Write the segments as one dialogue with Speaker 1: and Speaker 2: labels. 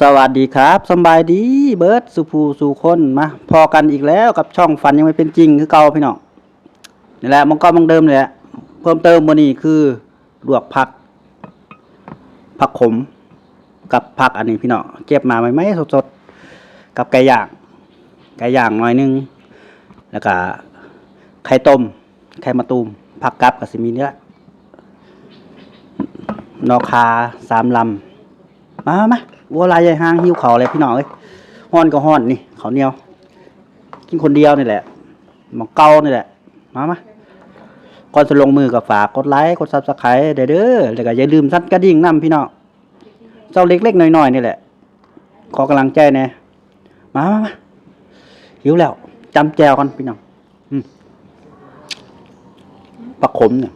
Speaker 1: สวัสดีครับสบายดีเบิร์ดสุภูสุคนมาพอกันอีกแล้วกับช่องฝันยังไม่เป็นจริงคือเก่าพี่น้องนี่แหละมันก็มังเดิมเลยแหละเพิ่มเติมวันนี้คือลวกผัก ผักขม กับผักอันนี้พี่น้องเก็บมาใหม่ๆสดๆกับไก่ย่างไก่ย่างหน่อยนึง แล้วก็ไข่ต้มไข่มะตูมผักกับกับสิมีเนื้อนอคาสามลำมามา วัวลายใหญ่ห้างหิ้วเขาวเลยพี่น้องเอ้ยห้อนก็ห้อนนี่เขาเหนียว กินคนเดียวนี่แหละหมองเกานี่แหละมามาก่อนจะลงมือกับฝากกดไลค์กดซับสไครต์เด้อเด้อแล้วก็อย่าลืมสั่นกระดิ่งนำพี่น้องเจ้าเล็กๆน้อยๆนี่แหละ ขอกำลังใจแน่มามามาหิวแล้วจำแจวกันพี่น้องอืมปลาขมเนี่ย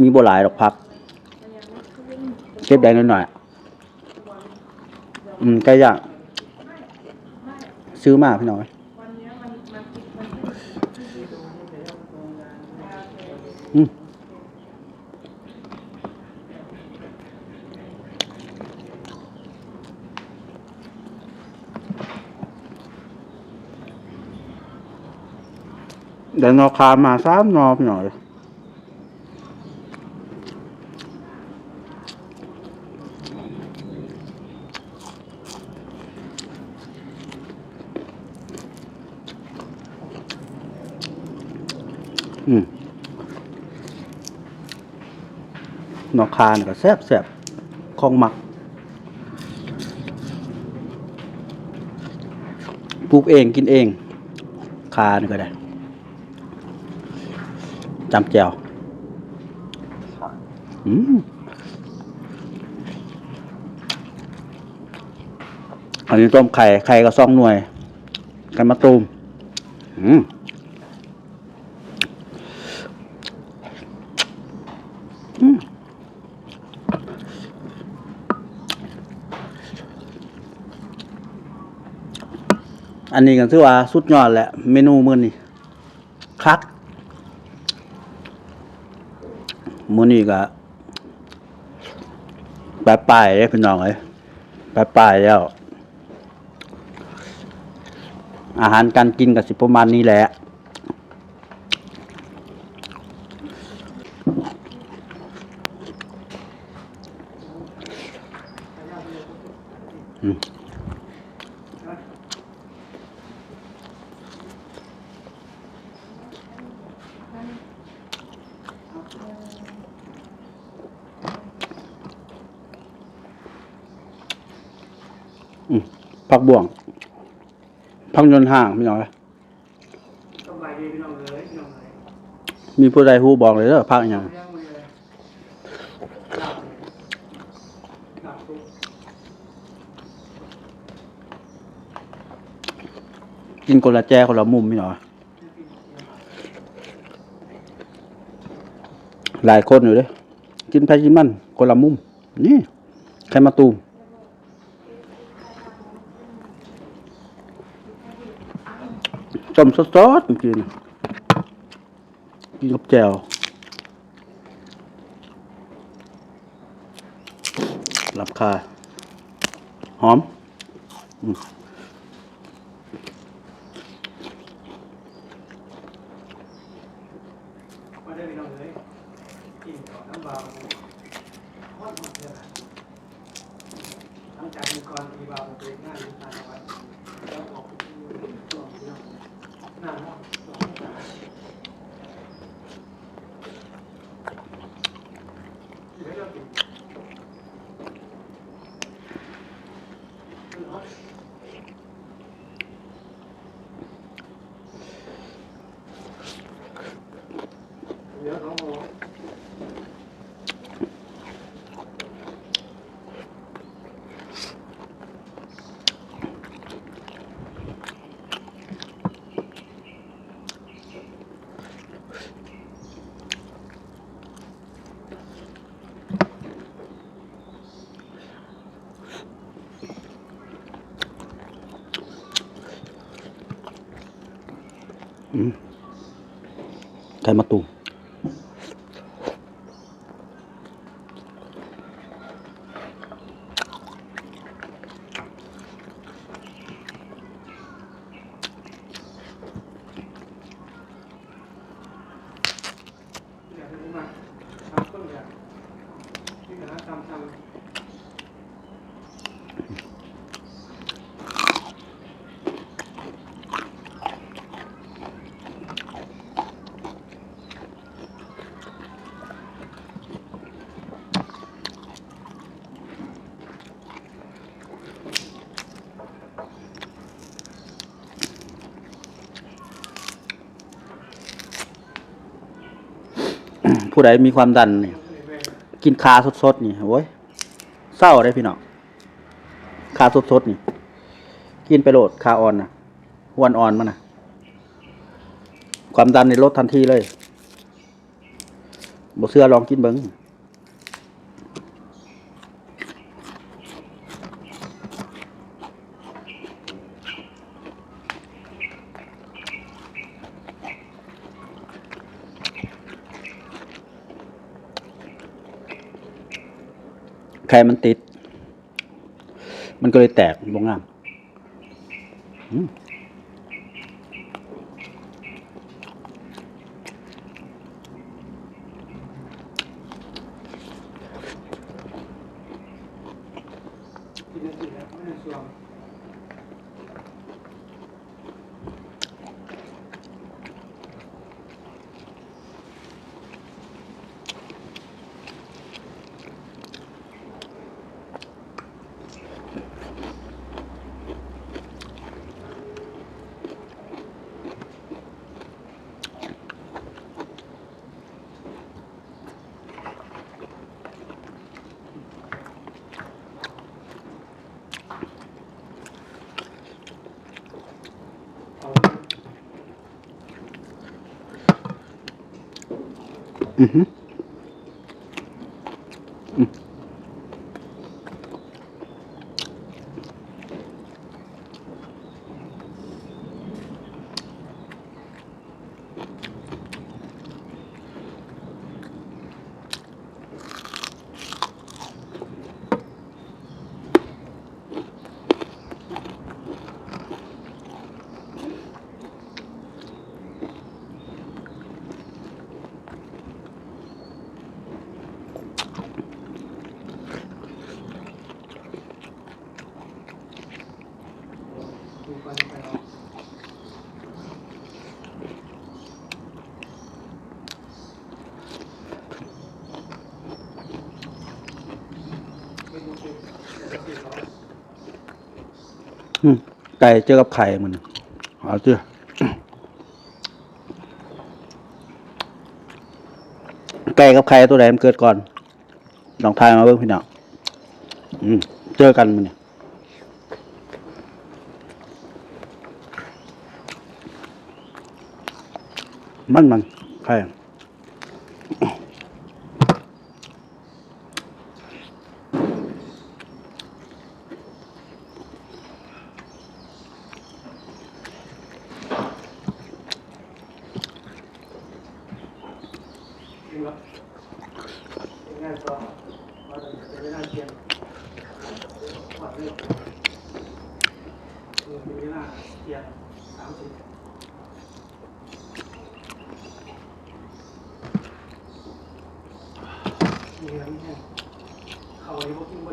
Speaker 1: มีบัวหลายดอกพักเก็บได้หน่อยๆอืมไก่ย่างซื้อมาพี่น้อยอืมเดี๋ยวนอคามาสามนอพี่น้อย นอกคานก็แซ่บแซ่บของหมักปลูกเองกินเอง คานี่ก็ได้จำแจวอืมอันนี้ต้มไข่ ไข่ก็ซองหน่วย กันมาตูมอืม อันนี้ก็ถือว่าสุดยอดแหละ เมนูมื้อนี้คักมื้อนี้ก็ปลายปลายเด้พี่น้องเอ้ยปลายปลายแล้ว อาหารการกินกับสิประมาณนี้แหละ ผักบ่วงผักยนต์ห่างพี่น้องเล
Speaker 2: ย
Speaker 1: มีผู้ใดฮู้บอกเลยเด้อผักยัง
Speaker 2: กิ
Speaker 1: นคนละแจคนละมุมพี่น้องหลายคนอยู่เด้กินไปกินมันคนละมุมนี่ไข่มาตูม ต้มสๆกี้นี่กินกับแจ่วหลับคา หอม
Speaker 2: องเลยกินก่อนน้ำเบาฮอดหมดเลยนะหลังจากมีก่อนมีเบาไปหน้าลิ้นตว้แ Thank you. Ừ. cái mắc tùm Thank you.
Speaker 1: ผู้ใดมีความดันนี่กินคาสดๆนี่โอ้ยเศร้าได้พี่น้องคาสดๆนี่ กินไปโหลดคาอ่อนนะหวนอ่อนมันนะความดันในลดทันทีเลยบ่เสื้อลองกินเบิ้ง ไข่มันติด มันก็เลยแตกลงงามอืม
Speaker 2: กินได้กินแล้วไม่ได้ส่วน อื
Speaker 1: อหืออืม
Speaker 2: ดูไปไปเอาไม่ดูสิสิเขา
Speaker 1: อืม ไก่เจอกับไข่มันเอาเจ้อไก่กับไข่ตัวไหนมันเกิดก่อนลองทายมาเบิ่งพี่น้องอืมเจอกันมันเนี่ยมันมันไข่
Speaker 2: จริงเหรอง่ายกว่าว่าจะไม่น่าเกลียดว่าเรื่อง คือไม่น่าเกลียดสามสิบมีอะไรเนี่ยเขาไอ้พวกกินบะ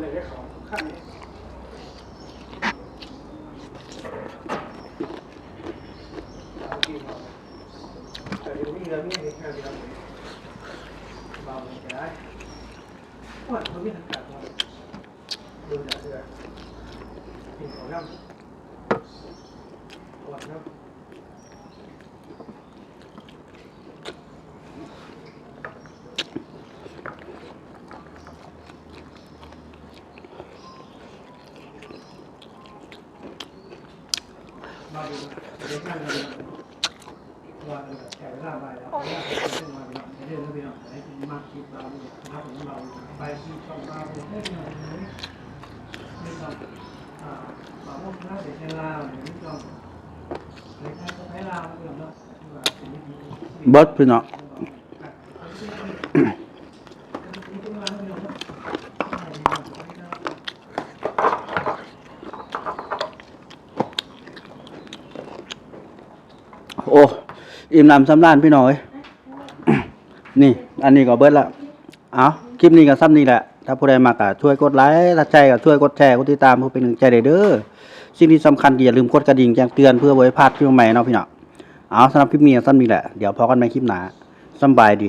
Speaker 2: ไรได้เขาทุกขั้นเลยเอากินเอาแต่เดี๋ยวมีเรื่องนี้เห็ยาก็ได้ว่าเขาไม่ทันกัดมันดูจากเสื้องน้ำปวดน้ำมาดูเดี๋ยวนั่งกันว่าแก่เวลาไปแล้วเวลาไปเรื่องมาเรื่องเรื่องอะไรมา เบางพวกน่าเด็กในลาวเนี่ยนี่ก็ในไทยก็ไทยลาวเรื่องเนาะว่าเป็นวิธี
Speaker 1: เบิดพี่น้องโอ้อิ่มหนำสำราญพี่น้อยนี่ อันนี้ก็เบิดละเอาคลิปนี้ก็ซ้ำนี้แหละ ถ้าผู้ใดมากก็ช่วยกดไลค์ถ้าใจก็ช่วยกดแชร์ กดติดตามเพื่อเป็นกำลังใจเด้อ สิ่งที่สำคัญอย่าลืมกดกระดิ่งแจ้งเตือนเพื่อไว้พลาดคลิปใหม่เนาะพี่น้อเอาสำหรับคลิปนี้ก็ซ้ำนี้แหละ เดี๋ยวพอกันใหม่คลิปหน้าสบายดี